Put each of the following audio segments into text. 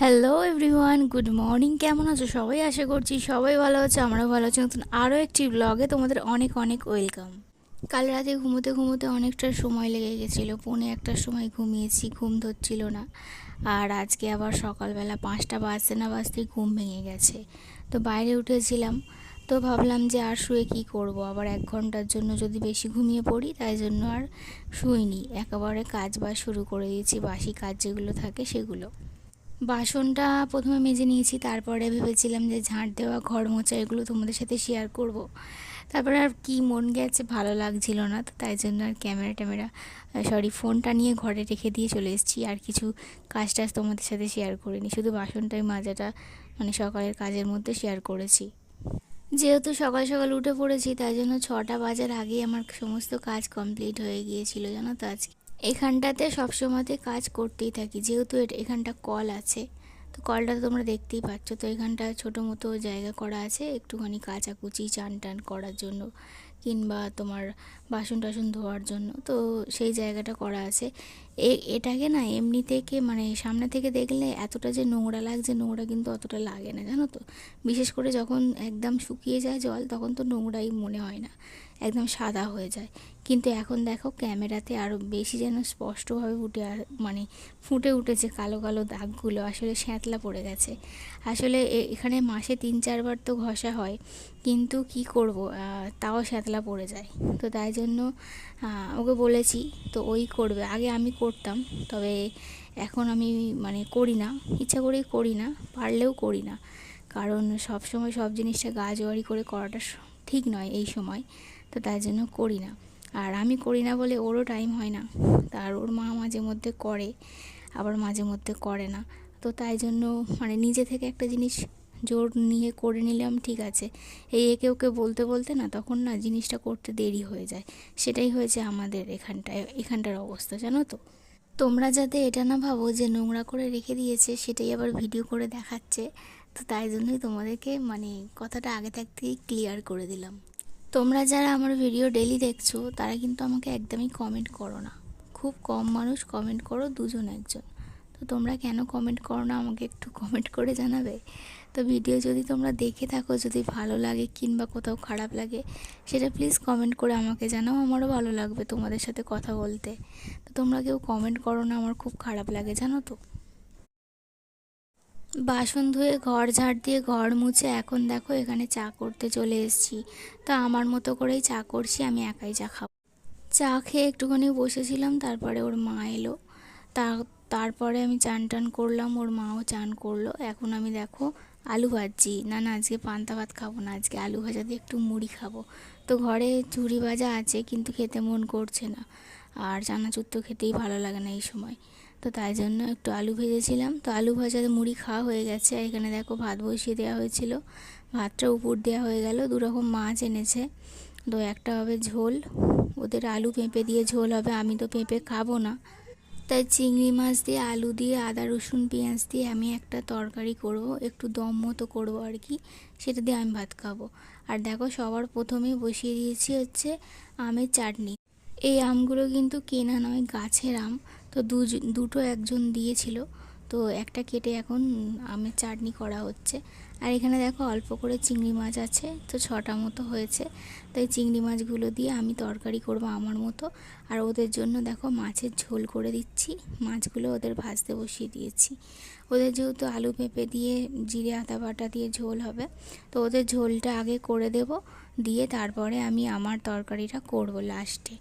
Hello everyone good morning কেমন আছো? সবাই আশা করছি সবাই ভালো আছে, আমরাও ভালো আছি। নতুন আরও একটি ব্লগে তোমাদের অনেক অনেক ওয়েলকাম কাল রাতে ঘুমোতে ঘুমোতে অনেকটা সময় লেগে গেছিল। পৌনে একটার সময় ঘুমিয়েছি, ঘুম ধরছিল না। আর আজকে আবার সকালবেলা পাঁচটা বাজতে না বাজতেই ঘুম ভেঙে গেছে। তো বাইরে উঠেছিলাম। তো ভাবলাম যে আর শুয়ে কি করব? আবার এক ঘণ্টার জন্য যদি বেশি ঘুমিয়ে পড়ি, তাই জন্য আর শুইনি। একেবারে কাজ বাজ শুরু করে দিয়েছি। বাসি কাজ যেগুলো থাকে সেগুলো। বাসনটা প্রথমে মেজে নিয়েছি, তারপরে ভেবেছিলাম যে ঝাঁট দেওয়া, ঘর মোচা এগুলো তোমাদের সাথে শেয়ার করব। তারপরে আর কি মন গেছে, ভালো লাগছিল না, তো তাই জন্য আর ক্যামেরা ট্যামেরা সরি ফোনটা নিয়ে ঘরে রেখে দিয়ে চলে এসেছি। আর কিছু কাজ টাজ তোমাদের সাথে শেয়ার করিনি, শুধু বাসনটাই মাজাটা মানে সকালের কাজের মধ্যে শেয়ার করেছি। যেহেতু সকাল সকাল উঠে পড়েছি, তাই জন্য ছটা বাজার আগেই আমার সমস্ত কাজ কমপ্লিট হয়ে গিয়েছিল, জানো তো আজকে। এখানটাতে সবসময়তে কাজ করতেই থাকি, যেহেতু এখানটা কল আছে। তো কলটা তোমরা দেখতেই পাচ্ছ। তো এখানটা ছোটো মতো জায়গা করা আছে, একটুখানি কাচাকুচি চান টান করার জন্য, কিংবা তোমার বাসন টাসন ধোয়ার জন্য। তো সেই জায়গাটা করা আছে। এ, এটাকে না এমনি থেকে মানে সামনে থেকে দেখলে এতটা যে নোংরা লাগছে, নোংরা কিন্তু অতটা লাগে না, জানো তো? বিশেষ করে যখন একদম শুকিয়ে যায় জল, তখন তো নোংরাই মনে হয় না। একদম সাদা হয়ে যায়। কিন্তু এখন দেখো ক্যামেরাতে আরও বেশি যেন স্পষ্টভাবে উঠে মানে ফুটে উঠেছে কালো কালো দাগগুলো। আসলে শ্যাঁতলা পড়ে গেছে। আসলে এখানে মাসে তিন চারবার তো ঘষা হয়। কিন্তু কি করব? তাও শ্যাতলা পড়ে যায়। তো তাই জন্য ওকে বলেছি, তো ওই করবে। আগে আমি করতাম, তবে এখন আমি মানে করি না। ইচ্ছা করেই করি না, পারলেও করি না। কারণ সব সময় সব জিনিসটা গা জোয়ারি করে করাটা ঠিক নয় এই সময়। তো তাই জন্য করি না। আর আমি করি না বলে ওরও টাইম হয় না। তার ওর মা মাঝে মধ্যে করে, আবার মাঝে মধ্যে করে না। তো তাই জন্য মানে নিজে থেকে একটা জিনিস জোর নিয়ে করে নিলাম, ঠিক আছে। এই একে ওকে বলতে বলতে না তখন না জিনিসটা করতে দেরি হয়ে যায়। সেটাই হয়েছে আমাদের এখানটায়, এখানটার অবস্থা, জানো তো? তোমরা যাতে এটা না ভাবো যে নোংরা করে রেখে দিয়েছে, সেটাই আবার ভিডিও করে দেখাচ্ছে। তো তাই জন্যই তোমাদেরকে মানে কথাটা আগে থাকতেই ক্লিয়ার করে দিলাম। তোমরা যারা আমার ভিডিও ডেলি দেখছ, তারা কিন্তু আমাকে একদমই কমেন্ট করো না। খুব কম মানুষ কমেন্ট করো, দুজন একজন। তো তোমরা কেন কমেন্ট করো না? আমাকে একটু কমেন্ট করে জানাবে। তো ভিডিও যদি তোমরা দেখে থাকো, যদি ভালো লাগে কিংবা কোথাও খারাপ লাগে, সেটা প্লিজ কমেন্ট করে আমাকে জানাও, আমারও ভালো লাগবে তোমাদের সাথে কথা বলতে। তো তোমরা কেউ কমেন্ট করো না, আমার খুব খারাপ লাগে, জানো তো? বাসন ধুয়ে ঘর ঝাড় দিয়ে ঘর মুছে এখন দেখো এখানে চা করতে চলে এসেছি। তো আমার মতো করেই চা করছি, আমি একাই চা খাব। চা খেয়ে একটুখানি বসেছিলাম, তারপরে ওর মা এলো। তা, তারপরে আমি চান টান করলাম, ওর মাও চান করল। এখন আমি দেখো আলু ভাজছি। না না, আজকে পান্তা ভাত খাব না, আজকে আলু ভাজা দিয়ে একটু মুড়ি খাব। তো ঘরে ঝুড়ি ভাজা আছে, কিন্তু খেতে মন করছে না। আর চানাচুর তো খেতেই ভালো লাগে না এই সময়। তো তাই জন্য একটু আলু ভেজেছিলাম। তো আলু ভাজাতে মুড়ি খাওয়া হয়ে গেছে। আর এখানে দেখো ভাত বসিয়ে দেওয়া হয়েছিল। ভাতটা উপর দেওয়া হয়ে গেল। দুরকম মাছ এনেছে। তো একটা হবে ঝোল। ওদের আলু পেঁপে দিয়ে ঝোল হবে। আমি তো পেঁপে খাব না। তাই চিংড়ি মাছ দিয়ে আলু দিয়ে আদা, রসুন, পেঁয়াজ দিয়ে আমি একটা তরকারি করব। একটু দম মতো করব আর কি। সেটা দিয়ে আমি ভাত খাব। আর দেখো সবার প্রথমে বসিয়ে দিয়েছি হচ্ছে আমের চাটনি। এই আমগুলো কিন্তু কেনা নয়, গাছের আম। তো দুটো একজন দিয়েছিল। তো একটা কেটে এখন আমের চাটনি করা হচ্ছে। আর এখানে দেখো অল্প করে চিংড়ি মাছ আছে, তো ছটা মতো হয়েছে। তাই চিংড়ি মাছগুলো দিয়ে আমি তরকারি করব আমার মতো। আর ওদের জন্য দেখো মাছের ঝোল করে দিচ্ছি। মাছগুলো ওদের ভাজতে বসিয়ে দিয়েছি। ওদের যেহেতু আলু পেঁপে দিয়ে জিরে, আদা বাটা দিয়ে ঝোল হবে, তো ওদের ঝোলটা আগে করে দেব। দিয়ে তারপরে আমি আমার তরকারিটা করব লাস্টে।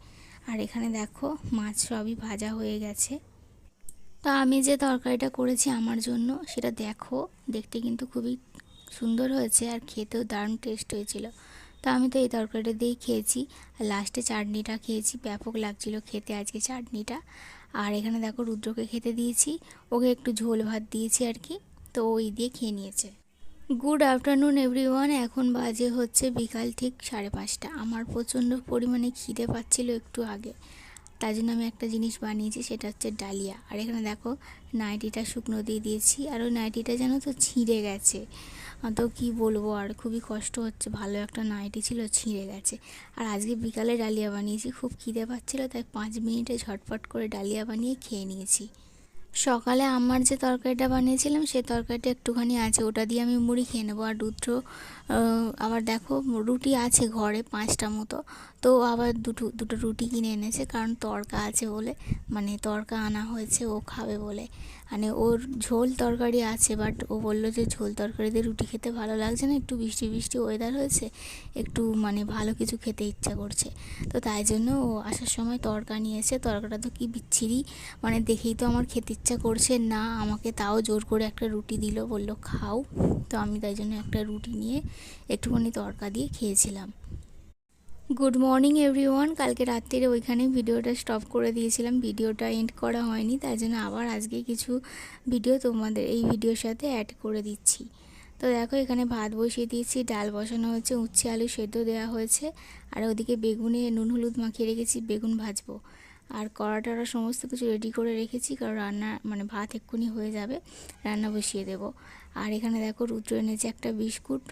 আর এখানে দেখো মাছ সবই ভাজা হয়ে গেছে। তা আমি যে তরকারিটা করেছি আমার জন্য সেটা দেখো, দেখতে কিন্তু খুবই সুন্দর হয়েছে আর খেতেও দারুণ টেস্ট হয়েছিল। তো আমি তো এই তরকারিটা দিয়েই খেয়েছি। আর লাস্টে চাটনিটা খেয়েছি, ব্যাপক লাগছিল খেতে আজকে চাটনিটা। আর এখানে দেখো রুদ্রকে খেতে দিয়েছি, ওকে একটু ঝোল ভাত দিয়েছি আর কি, তো ওই দিয়ে খেয়ে নিয়েছে। গুড আফটারনুন এভরিওয়ান এখন বাজে হচ্ছে বিকাল ঠিক সাড়ে পাঁচটা। আমার প্রচণ্ড পরিমাণে খিদে পাচ্ছিল একটু আগে। তার জন্য আমি একটা জিনিস বানিয়েছি, সেটা হচ্ছে ডালিয়া। আর এখানে দেখো, নাইটিটা শুকনো দিয়ে দিয়েছি, আর ওই নাইটিটা যেন তো ছিঁড়ে গেছে। তো কি বলব, আর খুবই কষ্ট হচ্ছে। ভালো একটা নাইটি ছিল, ছিঁড়ে গেছে। আর আজকে বিকালে ডালিয়া বানিয়েছি, খুব খিদে পাচ্ছিলো, তাই পাঁচ মিনিটে ঝটপট করে ডালিয়া বানিয়ে খেয়ে নিয়েছি। সকালে আমার যে তরকারিটা বানিয়েছিলাম, সেই তরকারিটা একটুখানি আছে। ওটা দিয়ে আমি মুড়ি খেয়ে নেব। আর রুদ্র আবার দেখো রুটি আছে ঘরে পাঁচটা মতো। তো আবার দুটো দুটো রুটি কিনে এনেছে, কারণ তড়কা আছে বলে মানে তড়কা আনা হয়েছে, ও খাবে বলে। মানে ওর ঝোল তরকারি আছে বাট ও বলল যে ঝোল তরকারি দিয়ে রুটি খেতে ভালো লাগছে না, একটু বৃষ্টি বৃষ্টি ওয়েদার হয়েছে, একটু মানে ভালো কিছু খেতে ইচ্ছা করছে। তো তাই জন্য ও আসার সময় তড়কা নিয়েছে, তরকাটা তো কি বিচ্ছিরি মানে দেখেই তো আমার খেতে ইচ্ছা করছে, না আমাকে তাও জোর করে একটা রুটি দিল, বলল খাও। তো আমি তাই জন্য একটা রুটি নিয়ে একটুখানি তরকা দিয়ে খেয়েছিলাম। গুড মর্নিং এভরিওয়ান কালকে রাত্রিরে ওইখানে ভিডিওটা স্টপ করে দিয়েছিলাম। ভিডিওটা এন্ড করা হয়নি, তাই জন্য আবার আজকে কিছু ভিডিও তোমাদের এই ভিডিওর সাথে অ্যাড করে দিচ্ছি। তো দেখো, এখানে ভাত বসিয়ে দিয়েছি, ডাল বসানো হয়েছে, উচ্ছে, আলু সেদ্ধ দেওয়া হয়েছে, আর ওদিকে বেগুনে নুন হলুদ মাখিয়ে রেখেছি, বেগুন ভাজবো। আর কড়া টড়া সমস্ত কিছু রেডি করে রেখেছি, কারণ রান্না মানে ভাত এক্ষুনি হয়ে যাবে, রান্না বসিয়ে দেবো। আর এখানে দেখো রুদ্র এনেছে একটা বিস্কুট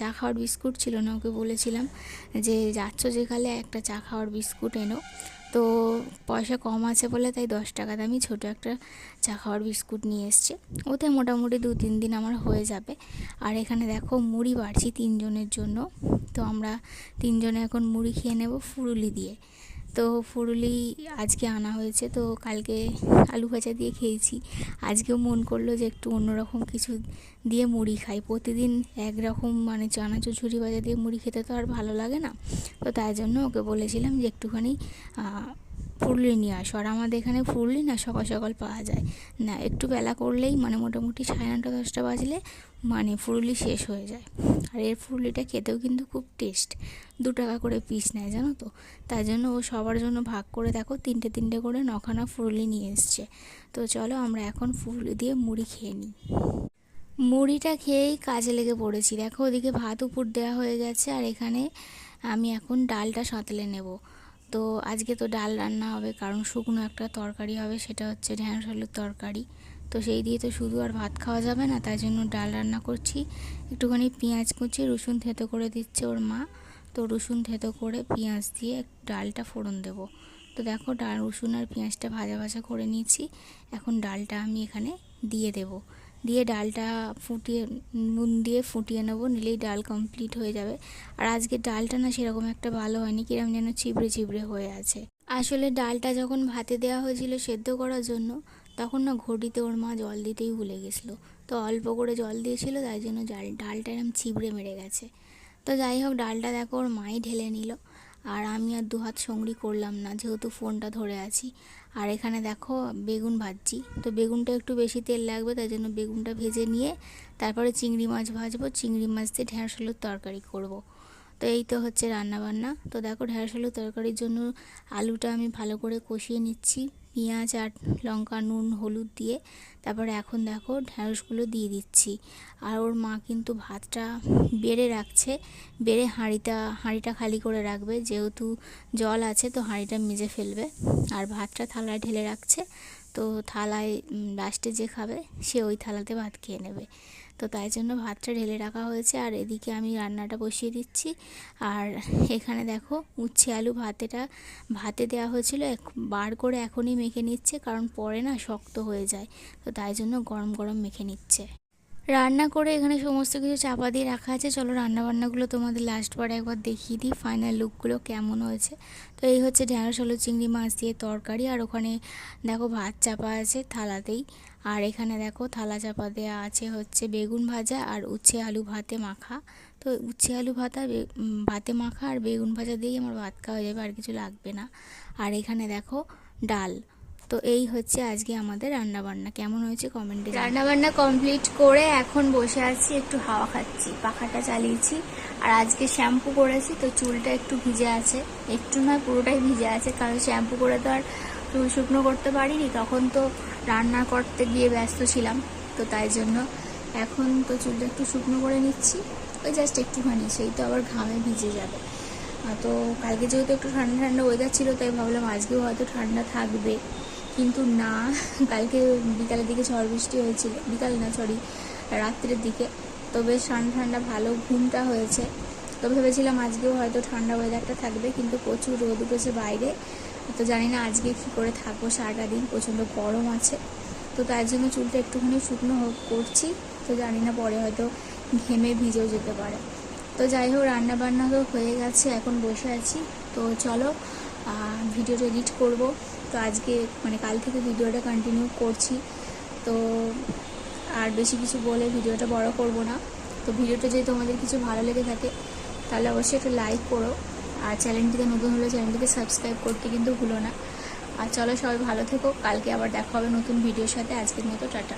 চা খাওয়ার বিস্কুট ছিল না ওকে বলেছিলাম, যে যাচ্ছ যেখানে একটা চা খাওয়ার বিস্কুট এনো। তো পয়সা কম আছে বলে তাই দশ টাকা দামি ছোট একটা চা খাওয়ার বিস্কুট নিয়ে এসছে। ওতে মোটামুটি দু তিন দিন আমার হয়ে যাবে। আর এখানে দেখো মুড়ি বাড়ছি তিনজনের জন্য। তো আমরা তিনজনে এখন মুড়ি খেয়ে নেব ফুরুলি দিয়ে। তো ফুরুলি আজকে আনা হয়েছে, তো কালকে আলু ভাজা দিয়ে খেয়েছি। আজকেও মন করল যে একটু অন্যরকম কিছু দিয়ে মুড়ি খাই। প্রতিদিন একরকম মানে চানাচুর, ঝুরি ভাজা দিয়ে মুড়ি খেতে তো আর ভালো লাগে না। তো তাই জন্য ওকে বলেছিলাম যে একটুখানি ফুরলি নিয়ে আসো। আর আমাদের এখানে ফুললি না সকাল সকাল পাওয়া যায়। না, একটু বেলা করলেই মানে মোটামুটি সাড়ে নটা, দশটা বাজলে মানে ফুরুলি শেষ হয়ে যায়। আর এর ফুরুলিটা খেতেও কিন্তু খুব টেস্ট দু টাকা করে পিস নেয়, জানো তো? তাই জন্য ও সবার জন্য ভাগ করে দেখো, তিনটে তিনটে করে নখানা ফুরুলি নিয়ে এসছে। তো চলো আমরা এখন ফুরুলি দিয়ে মুড়ি খেয়ে নিই। মুড়িটা খেয়েই কাজে লেগে পড়েছি। দেখো, ওদিকে ভাত উপর দেওয়া হয়ে গেছে। আর এখানে আমি এখন ডালটা সাঁতলে নেব। তো আজকে তো ডাল রান্না হবে, কারণ শুকনো একটা তরকারি হবে, সেটা হচ্ছে ঢ্যাঁড়স আলুর তরকারি। তো সেই দিয়ে তো শুধু আর ভাত খাওয়া যাবে না, তাই জন্য ডাল রান্না করছি। একটুখানি পেঁয়াজ কুচি, রসুন থেতো করে দিচ্ছে ওর মা। তো রসুন থেতো করে পেঁয়াজ দিয়ে ডালটা ফোড়ন দেবো। তো দেখো ডাল, রসুন আর পেঁয়াজটা ভাজা ভাজা করে নিয়েছি। এখন ডালটা আমি এখানে দিয়ে দেবো। দিয়ে ডালটা ফুটিয়ে, নুন দিয়ে ফুটিয়ে নেব, নিলেই ডাল কমপ্লিট হয়ে যাবে। আর আজকে ডালটা না সেরকম একটা ভালো হয়নি, কিরম যেন চিবড়ে চিবড়ে হয়ে আছে। আসলে ডালটা যখন ভাতে দেওয়া হয়েছিল সেদ্ধ করার জন্য, তখন না ঘটিতে ওর মা জল দিতেই ভুলে গেছিল। তো অল্প করে জল দিয়েছিল, তাই জন্য ডাল ডালটা এরম চিবড়ে মেরে গেছে। তো যাই হোক, ডালটা দেখো ওর মাই ঢেলে নিল। আর আমি আর দু হাত সঙ্গড়ি করলাম না, যেহেতু ফোনটা ধরে আছি। আর এখানে দেখো বেগুন ভাজছি। তো বেগুনটা একটু বেশি তেল লাগবে, তাই জন্য বেগুনটা ভেজে নিয়ে তারপরে চিংড়ি মাছ ভাজবো। চিংড়ি মাছ দিয়ে ঢেঁড়স আলুর তরকারি করব। তো এই তো হচ্ছে রান্নাবান্না। তো দেখো ঢেঁড়স আলুর তরকারির জন্য আলুটা আমি ভালো করে কষিয়ে নিচ্ছি। পেঁয়াজ আর লঙ্কা, নুন, হলুদ দিয়ে তারপরে এখন দেখো ঢ্যাঁড়সগুলো দিয়ে দিচ্ছি। আর ওর মা কিন্তু ভাতটা বেড়ে রাখছে, বেড়ে হাঁড়িটা হাঁড়িটা খালি করে রাখবে। যেহেতু জল আছে তো হাঁড়িটা মেজে ফেলবে। আর ভাতটা থালায় ঢেলে রাখছে। তো থালায় লাস্টে যে খাবে, সে ওই থালাতে ভাত খেয়ে নেবে। তো তাই জন্য ভাতটা ঢেলে রাখা হয়েছে, আর এদিকে আমি রান্নাটা বসিয়ে দিচ্ছি। আর এখানে দেখো, উচ্ছে আলু ভাতেটা, ভাতে দেওয়া হয়েছিল বার করে এখনই মেখে নিচ্ছে, কারণ পরে না শক্ত হয়ে যায়। তো তাই জন্য গরম গরম মেখে নিচ্ছে। রান্না করে এখানে সমস্ত কিছু চাপা দিয়ে রাখা আছে। চলো রান্না বান্নাগুলো তোমাদের লাস্টবার একবার দেখিয়ে দিই ফাইনাল লুকগুলো কেমন হয়েছে। তো এই হচ্ছে ঢ্যাঁড়স আলু চিংড়ি, মাছ দিয়ে তরকারি, আর ওখানে দেখো ভাত চাপা আছে থালাতেই। আর এখানে দেখো থালা চাপা দেওয়া আছে হচ্ছে বেগুন ভাজা আর উচ্ছে আলু ভাতে মাখা। তো উচ্ছে আলু ভাতা ভাতে মাখা আর বেগুন ভাজা দিয়েই আমার ভাত খাওয়া যাবে, আর কিছু লাগবে না। আর এখানে দেখো ডাল। তো এই হচ্ছে আজকে আমাদের রান্না বান্না কেমন হয়েছে কমেন্টে রান্না বান্না কমপ্লিট করে এখন বসে আছি, একটু হাওয়া খাচ্ছি, পাখাটা চালিয়েছি। আর আজকে শ্যাম্পু করেছি, তো চুলটা একটু ভিজে আছে। একটু নয়, পুরোটাই ভিজে আছে, কারণ শ্যাম্পু করে তো আর চুল শুকনো করতে পারিনি। তখন তো রান্না করতে গিয়ে ব্যস্ত ছিলাম, তো তাই জন্য এখন তো চুলটা একটু শুকনো করে নিচ্ছি। ওই জাস্ট একটুখানি, সেই তো আবার ঘামে ভিজে যাবে। তো কালকে যেহেতু একটু ঠান্ডা ঠান্ডা ওয়েদার ছিল, তাই ভাবলাম আজকেও হয়তো ঠান্ডা থাকবে। কিন্তু না, কালকে বিকালের দিকে ঝড় বৃষ্টি হয়েছিল। বিকাল না সরি রাত্রের দিকে। তো বেশ ঠান্ডা ঠান্ডা ভালো ঘুমটা হয়েছে। তো ভেবেছিলাম আজকেও হয়তো ঠান্ডা ওয়েদারটা থাকবে, কিন্তু প্রচুর রোদ উঠেছে বাইরে। তো জানি না আজকে কী করে থাকব, সারাটা দিন প্রচণ্ড গরম আছে। তো তার জন্য চুলটা একটুখানি শুকনো হোক করছি। তো জানি না পরে হয়তো ঘেমে ভিজেও যেতে পারে। তো যাই হোক রান্না বান্না তো হয়ে গেছে, এখন বসে আছি। তো চলো ভিডিওটা এডিট করব। তো আজকে মানে কাল থেকে ভিডিওটা কন্টিনিউ করছি। তো আর বেশি কিছু বলে ভিডিওটা বড় করব না। তো ভিডিওটা যদি তোমাদের কিছু ভালো লেগে থাকে, তাহলে অবশ্যই একটা লাইক করো। আর চ্যানেলটিতে নতুন হলে চ্যানেলটিকে সাবস্ক্রাইব করতে কিন্তু ভুলো না। আর চলো সবাই ভালো থেকো। কালকে আবার দেখা হবে নতুন ভিডিওর সাথে। আজকের মতো, টাটা।